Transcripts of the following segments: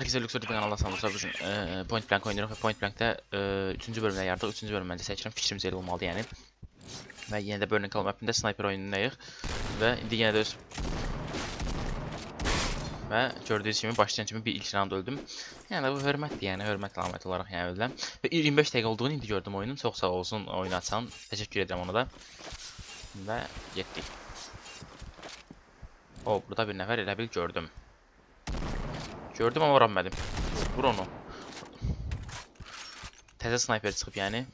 Herkese Luxury kanalına sanırsa bugün e, Point Blank oynuyoruz ve Point Blank'te e, 3. bölümle yardık. 3. bölüm bence seçiyorum. Fikrimiz elə olmalı yani. Ve yine de Burning Call mapinde sniper oyunundayıq. Ve indi yine de öz... Ve gördüğünüz gibi başlayan kimi bir ilk round öldüm. Yani bu hörmətdir yani hörmət əlaməti olaraq yəni öldüm. Ve 25 dəqiqə olduğunu indi gördüm oyunun. Çox sağ olsun oyunu açan. Təşəkkür edirəm ona da. Və getdik. O burada bir nəfər elə bil gördüm. Gördüm ama vurabilmedim. Vur onu. Teze sniper çıkıp yani.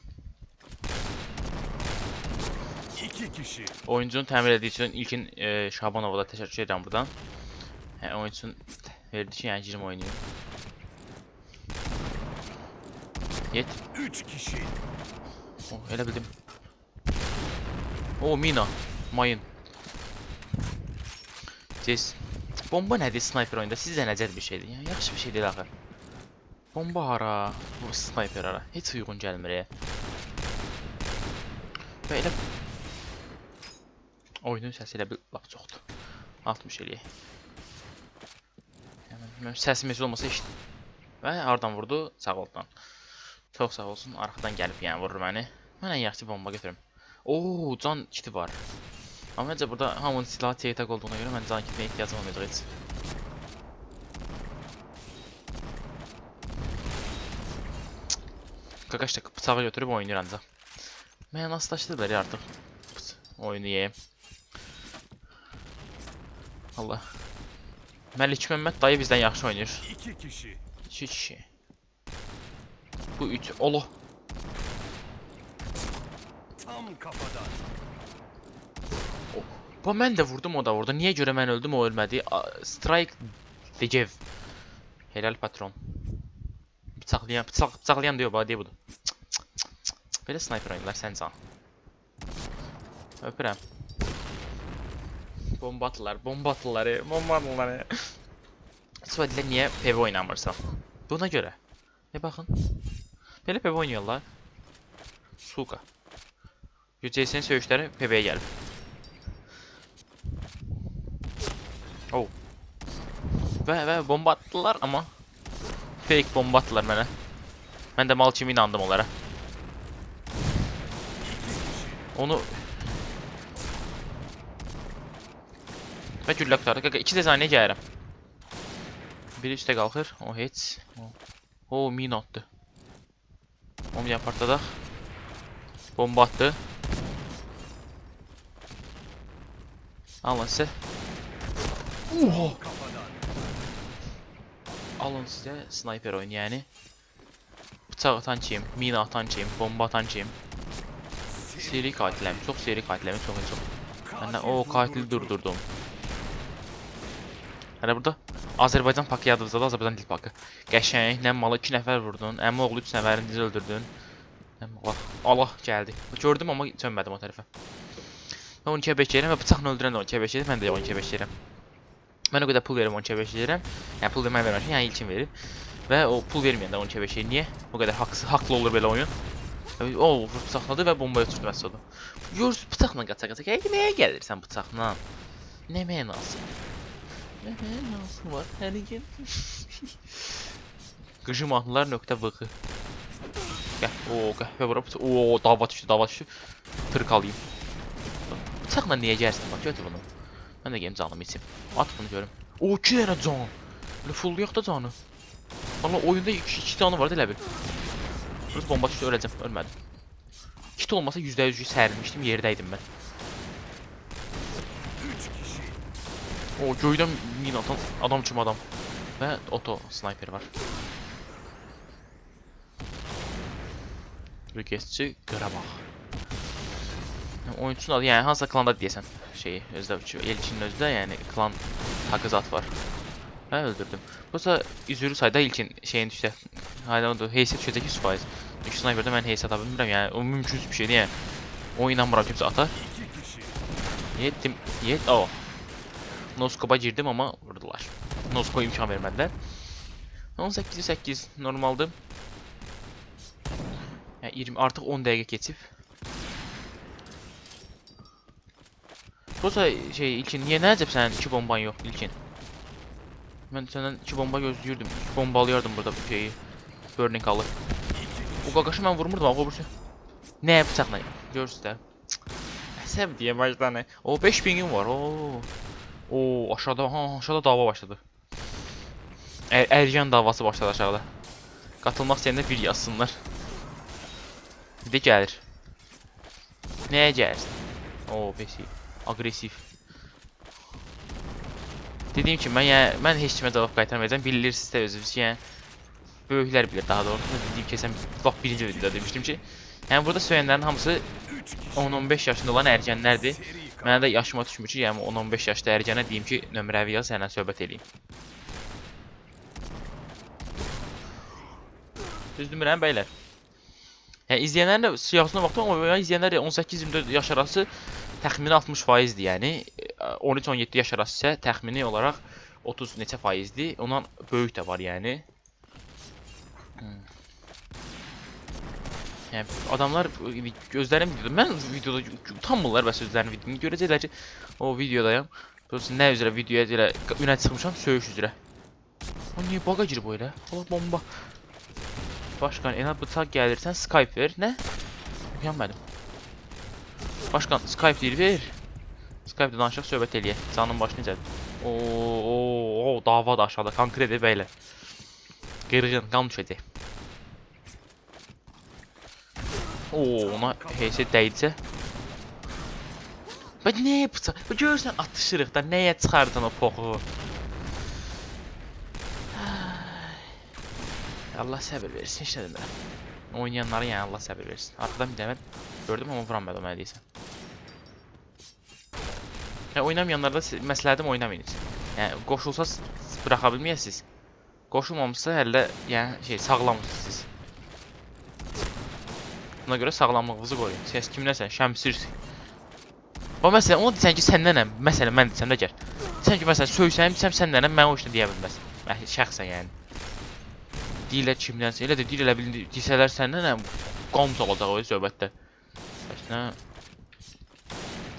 İki kişi. Oyuncunun təmin etdiyi üçün ilkin e, Şabanova da təşəkkür edirəm buradan. Yəni oyuncunun verdiyi ki, yəni girim oynayım. Yet. Üç kişi. Oh, elə bildim. O mina. Mayın. Ces. Bomba nədir sniper oyunda? Sizcə necədir bir şeydir? Yəni yaxşı bir şey deyil axı. Bomba hara? Bu sniper hara? Heç uyğun gəlmir. Və elə oyunun səsi elə bir lap çoxdur. 60 eləyək. Yəni səsim olmasa eşit. Və hardan vurdu? Sağ oldan. Çox sağ olsun. Arxadan gəlib yəni vurur məni. Mən ən yaxşı bomba götürüm. Oo, can kiti var. Amma məncə burada hamının silahı tek-tek olduğuna görə mən can kitinə ehtiyacım olmayacaq heç. Qaqaş da bıçağı götürüb oynayır ancaq. Mən nasıllaşdırdılar ya artıq. Pıs, Oyunu yeyəm. Allah. Məlik Məmməd dayı bizdən yaxşı oynayır. İki kişi. 2 kişi. Bu 3. Allah. Tam kafadan. Bu mən də vurdum o da vurdu. Niyə görə mən öldüm o ölmədi? Strike Degev. Helal patron. Bıçaqlayan, bıçaq, bıçaqlayan diyor bana deyə budur. Belə sniper oyunlar sən can. Öpürəm. Bomba atırlar, bomba atırlar, bomba atırlar. Suadilə niyə PV oynamırsan? Buna görə. E baxın. Belə PV oynayırlar. Suka. UCS'nin söyüşləri PV-yə gəlib. Oh. Və və bomba atdılar amma fake bomba atdılar mənə. Mən də mal kimi inandım onlara. Onu Və güllə qutardı. Qaqa 2 saniyə gəlirəm. Biri üstə qalxır. O heç. O, o min atdı. Onu bir partladaq. Bomba atdı. Alın sizə. Oha! Alın sizə sniper oyunu yəni. Bıçaq atan kim, mina atan kim, bomba atan kim. Seri katiləm, çox seri katiləm, çox çox. Mən də o katili durdurdum. Hələ burada Azərbaycan pakı yadınızda da Azərbaycan dil pakı. Qəşəng, nə malı 2 nəfər vurdun, əmi oğlu 3 nəfərini öldürdün. Allah, Allah gəldi. Gördüm amma çönmədim o tərəfə. Mən 12 5 yerim və bıçaqla öldürən də 12 5 yerim, mən də 12 5 yerim. Mən o qədər pul 12 5 yerim. Yəni pul vermək verməmişəm, yəni ilkin verib. Və o pul də 12 5 yerim. Niyə? O qədər haqsız, haqlı olur belə oyun. O bıçaqladı və bombaya tutdu məsəl oldu. Gör bıçaqla qaça qaça. Gəl nəyə gəlirsən bıçaqla? Nə mənası? Nə mənası var? Hələ gəl. Qıcı mahnılar nöqtə vığı. Gəl. O qəhvə vura. O dava düşdü, dava düşdü. Tırqalayım. Bıçaqla niyə gəlirsən? Bax götür bunu. Mən də gəlim canımı içim. At bunu görüm. O 2 dənə can. Elə fullayaq da canı. Valla oyunda 2 2 canı var elə bil. Rus bomba düşdü öləcəm, ölmədim. Kit olmasa %100 sərilmişdim, yerdəydim mən. O göydən min atan adam kimi adam. Və oto sniper var. Rükesçi Qarabağ. Oyunçunun adı yəni hansısa klanda deyəsən şeyi özdə elçinin özdə yəni klan haqqı zat var. Hə öldürdüm. Bursa üzürü sayda ilkin şeyin düşdə. Hayda o heysiyyət düşəcək 100%. Çünki sniperdə mən heysiyyət ata bilmirəm yəni o mümkünsüz bir şeydir yəni. O inanmıram kimsə atar. Yettim. Yet. O. Noskop'a girdim ama vurdular. Noskop'a imkan vermediler. 18 8 normaldı. Yani 20 artık 10 dakika geçip. Bursa şey ilkin niye ne acaba sen iki bomban yok ilkin? Mən səndən 2 bomba gözləyirdim. Bombalayardım burada bu şeyi. Burning alı. O qaqaşı mən vurmurdum, o birisi. Nə bıçaqla? Görürsüz də. Əsəb deyə başlanı. O 5 pingim var. Oo. Oo, aşağıda ha, aşağıda dava başladı. Er Ercan davası başladı aşağıda. Qatılmaq istəyəndə bir yazsınlar. Bir də gəlir. Nəyə gəlirsən? Oo, pesi. Aqressiv. Dediyim kimi, mən, yəni, mən heç kimə cavab qaytarmayacağam. Bilirsiniz də özünüz ki, yəni, böyüklər bilir daha doğrusu. Dediyim ki, sən bax birinci videoda demişdim ki, yəni burada söyləyənlərin hamısı 10-15 yaşında olan ergənlərdir. Seri Mənə də yaşıma düşmür ki, yəni 10-15 yaşda ergənə deyim ki, nömrəvi yaz, sənlə söhbət eləyim. Düz demirəm bəylər. Yəni izləyənlərin də siyahısına baxdım, amma izləyənlər 18-24 yaş arası təxmini 60%-dir, yəni 13-17 yaş arası isə təxmini olaraq 30 neçə faizdir. Ondan böyük də var, yəni. Hmm. Yəni adamlar gözlərim videoda, mən videoda utanmırlar bəs özlərinin videonu görəcəklər ki, o videodayam. Doğrusu nə üzrə videoya elə önə çıxmışam söyüş üzrə. O niyə baqa girib o elə? Allah bomba. Başkan, elə bıçaq gəlirsən Skype ver, nə? Uyanmadım. Başkan, Skype deyir, ver. Skype-da danışaq, söhbət eləyək. Canın başı necədir? Oo, oo, oo, dava da aşağıda, konkretdir bəylər. Qırğın, qan düşəcək. Oo, ona heysə dəydisə. Bə nəyə bıçaq? Bə görürsən atışırıq da, nəyə çıxardın o poxu? Allah səbir versin, heç nə demirəm. Oynayanlara yəni Allah səbir versin. Arxadan bir dəmə gördüm amma vuranmadım mənə deyəsən. Ya oynamayanlarda məsləhətim oynamayın. heç. Yəni qoşulsa buraxa bilməyəsiniz. Qoşulmamısa hələ yəni şey sağlamsınız siz. Buna görə sağlamlığınızı qoruyun. Siz kimləsən? Şəmsirsən. O məsələn, onu desən ki, səndənəm. Məsələn, mən desəm də gəl. Sən ki, məsələn, söysəm, desəm səndənəm, mən o işini deyə bilməz. Mən şəxsən yəni. Deyirlər kimdənsə, elə də deyir elə bilin desələr səndənəm, qan salacaq o söhbətdə. Nə?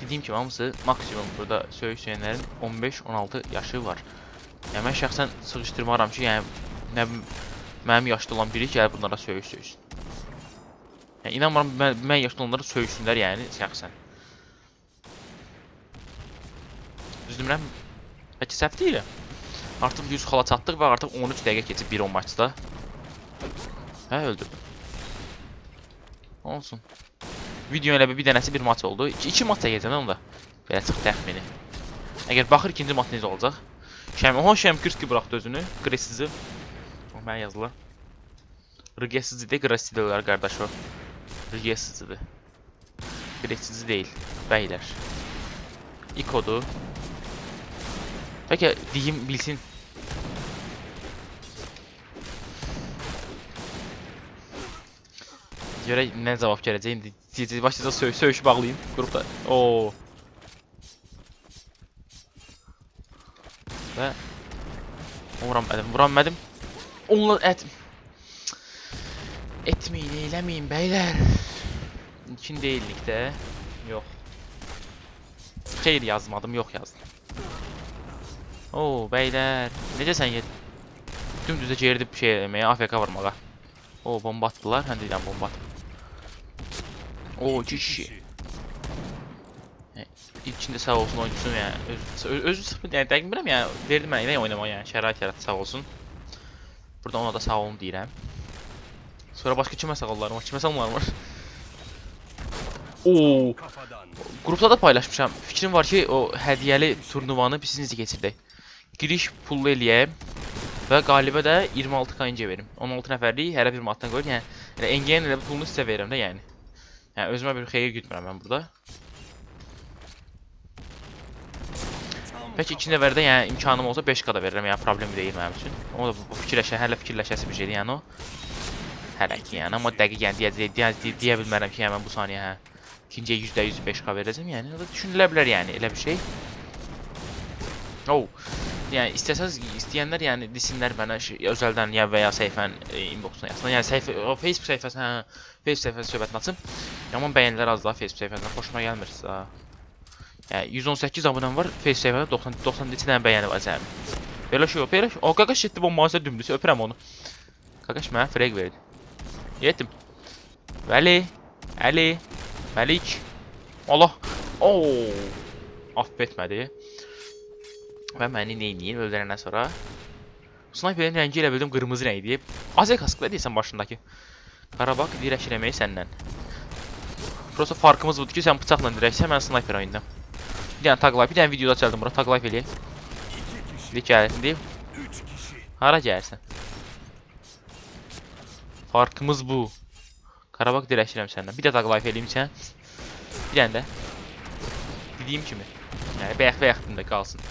Dediyim kimi hamısı maksimum burada söyüş söyləyənlərin 15-16 yaşı var. Yəni mən şəxsən sıxışdırmaram ki, yəni nə mənim yaşda olan biri gəlib bunlara söyüş söysün. Yəni inanmıram mən, mən yaşda olanlara söyüşsünlər yəni şəxsən. Düz demirəm? Bəlkə səhv deyirəm. Artıq 100 xala çatdıq və artıq 13 dəqiqə keçib 1-10 maçda. Hə, öldürdüm. Olsun. Video elə bir, dənəsi bir maç oldu. 2, iki maç çəkəcəm onda. Belə çıx təxmini. Əgər baxır ikinci maç necə olacaq? Şəm, oha Şəmkirski buraxdı özünü. Qresizi. O mənə yazılar. Rıgesizi de, Qresizi olar qardaş o. Rıgesizidir. Qresizi deyil. Bəylər. İkodu. Bəlkə deyim bilsin. Görək nə cavab gələcək indi. Deyəcək başlayacaq söy söyüşü bağlayın qrupda. Oo. Və vuranmadım, vuranmadım. Onlar et etməyin, eləməyin bəylər. İkin deyillikdə. Yox. Xeyr yazmadım, yox yazdım. Oo, bəylər. Necəsən yed? Dümdüzə gerdi bir şey eləməyə, AFK vurmağa. O bomba attılar. Hə deyirəm bomba atıb. Oo, iki kişi. İçində sağ olsun oyuncusun yəni. Öz, öz, sıfır yəni dəqiq bilmirəm yəni. Verdi mənə elə oynamağa yəni. Şərait yaratdı sağ olsun. Burada ona da sağ olun deyirəm. Sonra başqa kimə sağ olarım? Kimə sağ olarım? Oo, kafadan. Qrupda da paylaşmışam. Fikrim var ki, o hədiyyəli turnuvanı biz necə keçirdək. Giriş pullu eləyəm və qalibə də 26 KNC verim. 16 nəfərlik hərə bir manatdan qoyur. Yəni elə NGN elə pulunu sizə verirəm də yəni. Yəni özümə bir xeyir gütmürəm mən burada. Peki ikinci nəfərdə yəni imkanım olsa 5K da verirəm, yəni problem deyil mənim üçün. O da bu- bu fikirləşə, hələ bir şeydir yəni o. Hələ ki yəni, amma dəqiq yəni deyə, deyə, deyə, deyə, deyə bilmərəm ki, yəni bu saniyə hə ikinciyə %100 5K verəcəm, yəni o da düşünülə bilər yəni bir şey. Oh. Yəni istəsəz istəyənlər yəni desinlər mənə şey, özəldən ya və ya səhifən e, inboxuna yazsınlar. Yəni səhifə o Facebook səhifəsi, hə, Facebook səhifəsi söhbətini açım. Yaman bəyənilər az daha Facebook səhifəsindən xoşuma gəlmir. Yəni 118 abunəm var, Facebook səhifədə 90 90 neçə dənə bəyəni var cəmi. Belə şey yox, belə şey. O qaqaş getdi bombanı dümdüz öpürəm onu. Qaqaş mənə frag verdi. Yetim. Vəli, Əli, Məlik. Allah. Oo. Affetmədi. Və məni neyniyim öldürəndən sonra? Sniperin rəngi elə bildim qırmızı rəng deyib. Azər kaskla deyirsən başındakı. Qarabağ dirək eləməyi səndən. Prosta farkımız budur ki, sən bıçaqla dirəksən, mən sniper oynayacağam. Bir dənə tag life, bir dənə videoda açaldım bura, tag life eləyək. Dik gəlsin deyib. Hara gəlsən? Farkımız bu. Qarabağ dirəşirəm səndən. Bir də tag life eləyim sən. Bir dənə də. Dediyim kimi. Yəni bayaqdında qalsın.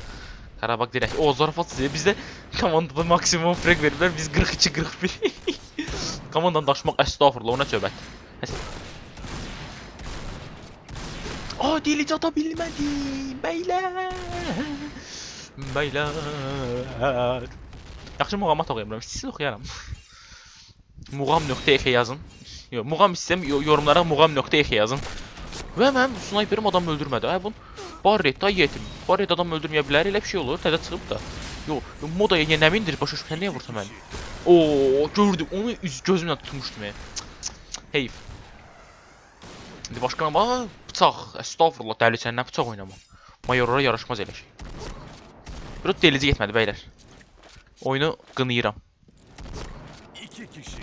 Qarabağ dirək. O zarafat sizə bizdə komandada maksimum frag veriblər. Biz 42 41. Komandanı daşımaq əstəğfurullah, ona söhbət. Aa delici ata bilmədim. Beylər. Beylər. Yaxşı muğamat oxuyuram. İstəyirsiniz oxuyaram. Muğam.ex yazın. Yox, muğam istəyirəm yo- yorumlara muğam.ex yazın. Və mənim sniperim adam öldürmədi. Ay bu Barret da yetim. Barret adam öldürməyə bilər, elə bir şey olur. Təzə çıxıb da. Yo, modaya yenə mindir, başa düşmürsən niyə vursa məni? Oo, gördüm. Onu üz gözümlə tutmuşdum. ya. Heyf. İndi başqana bax, bıçaq. Estağfurullah, dəli sən nə bıçaq oynama. Mayorlara yaraşmaz elə şey. Bir delici getmədi bəylər. Oyunu qınayıram. İki kişi.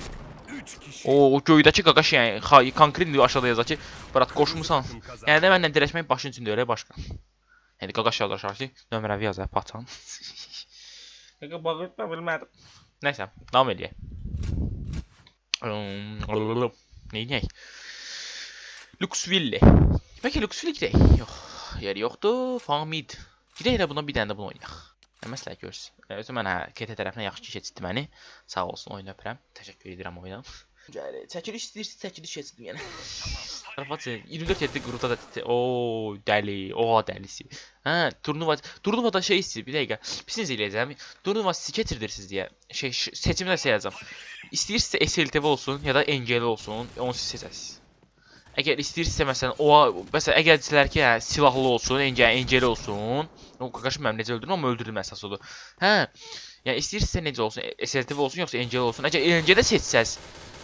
Üç kişi. O, göydəki yəni xay konkret indi aşağıda yazar ki, brat qoşmusan. Yəni də mənlə dirəşmək başın üçün deyil, başqa. Yəni qaqaş yazar ki, nömrəvi yazar paçan. Qaqa bağırtma bilmədim. Nəysə, davam eləyək. Hmm, Neynək? Luxville. Bəlkə Luxville gedək? Yox, yer yoxdur. Famid. Gedək elə buna bir dənə də bunu oynayaq. Nə məsləhət görürsün? Özü mən hə, KT tərəfinə yaxşı keçdi məni. Sağ olsun, oyunu öpürəm. Təşəkkür edirəm oyuna. Gəl, çəkiliş istəyirsən, çəkiliş keçdim yəni. Zarafat 24 etdi qrupda da titi- Oo, dəli, oha dəlisi. Hə, turnuva turnuvada şey istəyir, bir dəqiqə. Pisiniz eləyəcəm. Turnuva sizi keçirdirsiniz deyə şey seçimdə şey yazacam. İstəyirsinizsə SLTV olsun ya da NGL olsun, onu siz seçəsiniz. Əgər istəyirsinizsə məsələn o məsələn əgər desələr ki, hə, silahlı olsun, NGL, NGL olsun, o qaqaşı mənim necə öldürdüm, amma öldürdüm əsas odur. Hə, yəni istəyirsinizsə necə olsun, SLTV olsun yoxsa NGL olsun. Əgər NGL-də seçsəz,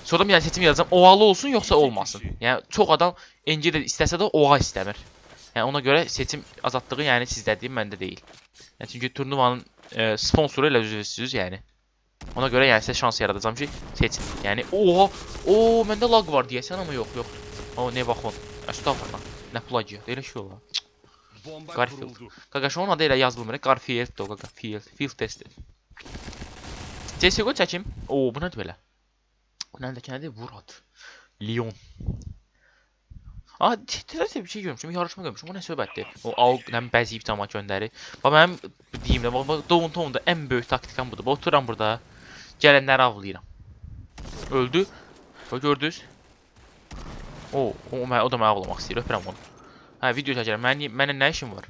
Sonra bir dənə seçim yazacam. Ovalı olsun yoxsa olmasın. Yəni çox adam NG də istəsə də ova istəmir. Yəni ona görə seçim azadlığı yəni sizdədir, məndə deyil. Yəni çünki turnuvanın e, sponsoru ilə üzvsüz yəni. Ona görə yəni sizə şans yaradacağam ki, seçin. Yəni oha, o məndə lag var deyəsən amma yox, yox. O nə baxın. Əstəğfurullah. Nə plagiat, elə şey olar. Garfield. Qaqaş onun adı elə yazılmır. Garfield o qaqa. Field, field tester. CS:GO çəkim. Oo, bu nədir belə? Nədir nədir? Vurat. Leon. Aa, təzə bir şey görmüşüm, yarışma görmüşüm. O nə söhbətdir? O AUG nə bəziyib cama göndərir. Bax mənim deyim də, bax Downtown-da ən böyük taktikam budur. Bax otururam burada. Gələnləri avlayıram. Öldü. Bax gördünüz? O, o, mən, o da məni avlamaq istəyir. Öpürəm onu. Hə, video çəkirəm. Mənim mənim nə işim var?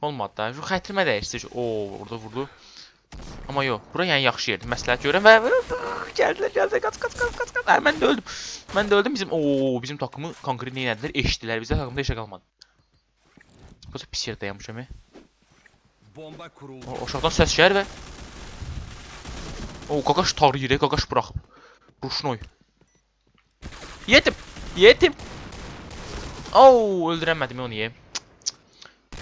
Olmadı da. Şu xətrimə dəyişdir. Oo, orada vurdu. Amma yox, bura yəni yaxşı yerdir. Məsləhət görürəm və gəldilər, gəldilər. Qaç, qaç, qaç, qaç, qaç. Hə, mən də öldüm. Mən də öldüm. Bizim oo, bizim takımı konkret nə etdilər? Eşitdilər. Bizdə takımda nə qalmadı. Da pis yerdə dayanmışam. Bomba kuruldu. O aşağıdan səs gəlir və O qaqaş tarıyır, qaqaş buraxıb. Ruşnoy. Yetim. Yetim. Oo, öldürəmədim onu ye.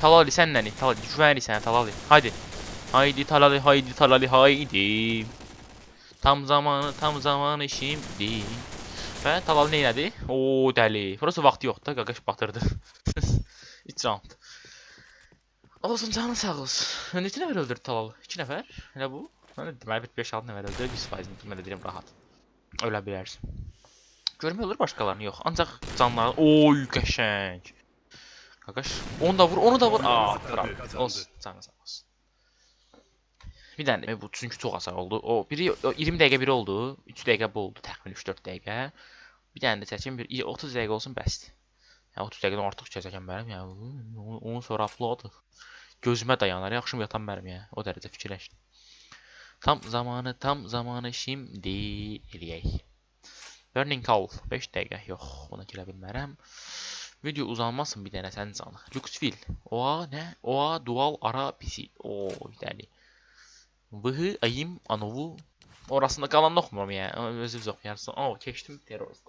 Talali sən nəni? Talali güvəni sənə Talali. Haydi. Haydi Talali, haydi Talali, haydi. Tam zamanı, tam zamanı şimdi. Və Talali nə elədi? Oo, dəli. Burası vaxtı yoxdur qaqaş batırdı. 3 round. Olsun canı sağ olsun. Neçə nəfər öldürdü Talalı? 2 nəfər. Elə bu. Mən deməli 5-6 nəfər öldürdü. 100% mən deyirəm rahat. Ölə bilərsən. Görmək olur başqalarını yox. Ancaq canları oy qəşəng. Qaqaş, onu da vur, onu da vur. Aa, bravo. Olsun, canı sağ olsun. Bir dənə bu çünki çox asan oldu. O biri o 20 dəqiqə biri oldu. 3 dəqiqə bu oldu, təxmin 3-4 dəqiqə. Bir dənə də çəkim bir 30 dəqiqə olsun bəsdir. Yəni 30 dəqiqədən artıq çəkəcəm mənim. Yəni onu- onun sonra upload gözümə dayanar. Yaxşım yatan mənim yəni. O dərəcə fikirləşdim. Tam zamanı, tam zamanı şimdi eləyək. Burning Call 5 dəqiqə. Yox, buna girə bilmərəm. Video uzanmasın bir dənə sənin canı. Luxville. Oa nə? Oa dual ara PC. O, dəli. Vıhı, ayım, anovu. Orasında qalanını oxumuram yəni. Özünüz oxuyarsınız. Oo, keçdim terrorist.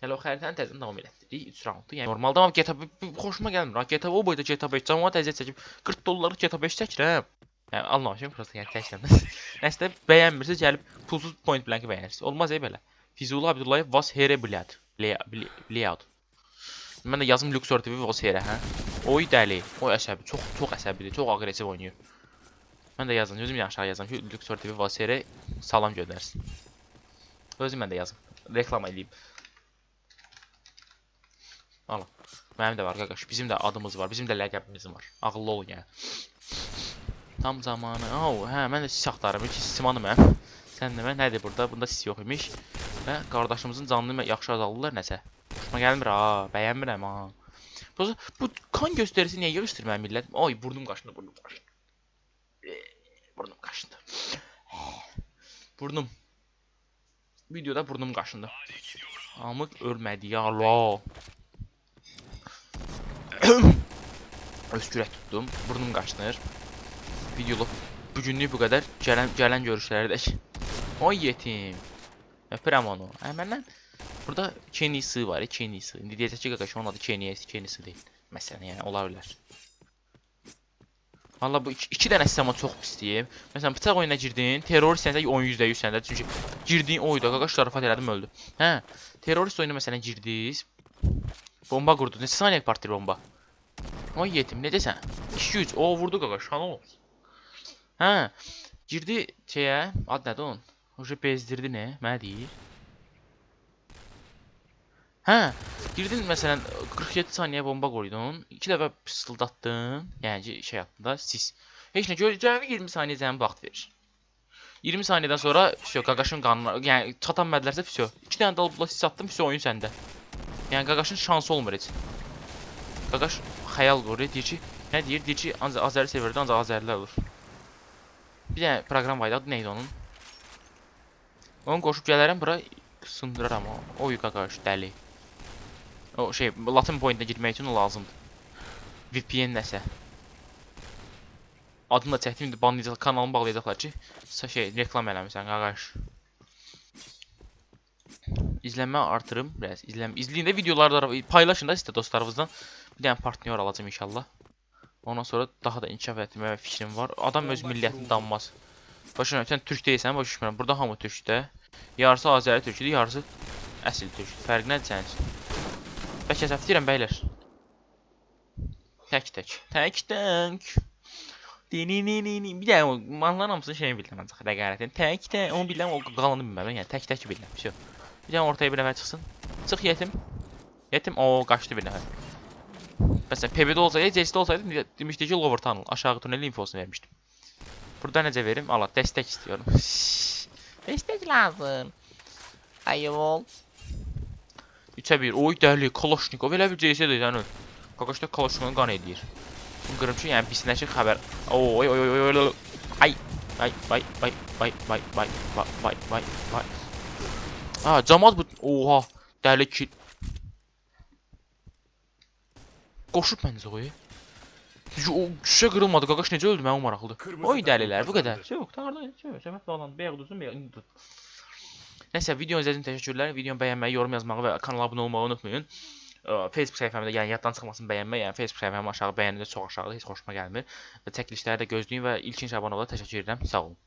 Hələ o xəritəni təzədən davam elətdirik. 3 raunddu. Yəni normalda amma GTA xoşuma gəlmir. GTA o boyda GTA 5 cəmaət əziyyət çəkib 40 dollarlıq GTA 5 çəkirəm. Yəni anlamışam prosta yəni təksən. Nəsə bəyənmirsiniz, gəlib pulsuz point blank bəyənirsiniz. Olmaz ey belə. Fizuli Abdullayev was here blad. Blad. Mən də yazım Luxor TV was here, hə? Oy dəli. Oy əsəbi. Çox çox əsəbidir. Çox aqressiv oynayır. Mən də yazın. Özüm aşağı yazam ki, Luxor TV was here salam göndərsin. Özüm mən də yazım. Reklam eləyim. Alın. Mənim də var qaqaş. Bizim də adımız var. Bizim də ləqəbimiz var. Ağıllı olun yəni. Tam zamanı. Oo, hə, mən də sis axtarıram. İki simanım mən. Sən demə nədir burada? Bunda sis yox imiş. Və qardaşımızın canını yaxşı azaldılar nəsə. Xoşuma gəlmir ha, bəyənmirəm ha. Bu kan göstərisi niyə yığışdırmır millət? Ay, burnum qaşındı, burnum qaşındı. Eh, Burnum qaşındı. Burnum. Videoda burnum qaşındı. Amıq ölmədi ya Allah. Öskürək tutdum. Burnum qaşınır. Videolu bugünlük bu qədər. Gələn gələn görüşlərdək. Oy yetim. Öpürəm onu. Hə məndən burada Kenisi var, Kenisi. İndi deyəcək ki, qaqaş onun adı Kenisi, Kenisi deyil. Məsələn, yəni ola bilər. Valla bu iki, iki dənə sistema çox pisdir. Məsələn, bıçaq oyuna girdin, terrorist səndə oyun %100 səndə. Çünki girdiyin oyunda qaqaş zarafat elədim öldü. Hə, terrorist oyuna məsələn girdiniz. Bomba qurdunuz. Neçə saniyə partlayır bomba? Oy yetim, necəsən? 2-3. O vurdu qaqaş, xanım olsun. Hə, girdi şeyə, ad nədir onun? Oje bezdirdi nə? Mənə deyir. Hə, girdin məsələn 47 saniyə bomba qoydun, 2 dəfə pısıldatdın, yəni ki, şey haqqında sis. Heç nə gör, cəmi 20 saniyə cəmi vaxt verir. 20 saniyədən sonra vsyo qaqaşın qanına, yəni çatan mədlərsə vsyo. 2 dənə dalıb sis atdım, vsyo oyun səndə. Yəni qaqaşın şansı olmur heç. Qaqaş xəyal qurur, deyir ki, nə deyir? Deyir ki, ancaq Azəri serverdə ancaq Azərilər olur. Bir dənə proqram var idi, adı nə onun? Onu qoşub gələrəm bura sındıraram o. Oy qaqaş dəli. O şey Latin point-ə girmək üçün o lazımdır. VPN nəsə. Adını da çəkdim, banlayacaq, kanalımı bağlayacaqlar ki, şey reklam eləmirsən qaqaş. İzlənmə artırım biraz. İzlən izləyin də videoları paylaşın da sizə dostlarınızla. Bir dənə partnyor alacağam inşallah. Ondan sonra daha da inkişaf etməyə fikrim var. Adam öz millətini danmaz. Başına sən türk deyilsən, başa düşmürəm. Burada hamı türkdür. Yarısı Azəri türküdür, yarısı əsl türk. Fərq nədir sənin? Və kəsəf deyirəm bəylər. Tək tək. Tək tək. Dinininin bir dənə manların hamısını şeyini bildim ancaq rəqalətin. Tək tək onu bildim, o qalanı bilmərəm. Yəni tək tək bildim. Şey. Bir dənə ortaya bir nəfər çıxsın. Çıx yetim. Yetim o qaçdı bir nəfər. Məsələn, PB-də olsaydı, CS-də olsaydı demişdi ki, Lower Tunnel aşağı tunelin infosunu vermişdim. Burada necə verim? Allah, dəstək istəyirəm. dəstək lazım. Ayol. 3-ə 1. Oy dəli, Kalashnikov elə bir CS-də sən öl. Qaqaşda Kalashnikovun qan edir. Bu qırım ki, yəni pisinəşir xəbər. Oy oy oy oy oy. Ay. Ay, bay, bay, bay, bay, bay, bay, bay, bay. Ha, camaat bu. Oha, dəli ki. Qoşub məncə o. Çünki o şüşə qırılmadı, qaqaş necə öldü mənim maraqlıdır. Oy dəlilər, bu qədər. kazandı. Yox, yox, səmət falan, bəyək uduzun, bəyək indi tut. Nəsə, videonu izlədiyiniz üçün təşəkkürlər. Videonu bəyənməyi, yorum yazmağı və kanala abunə olmağı unutmayın. Facebook səhifəmdə, yəni yaddan çıxmasın bəyənmək, yəni Facebook səhifəmi aşağı bəyənilir çox aşağıda, heç xoşuma gəlmir. Və çəkilişləri də gözləyin və ilkin abunə olana təşəkkür edirəm. Sağ olun.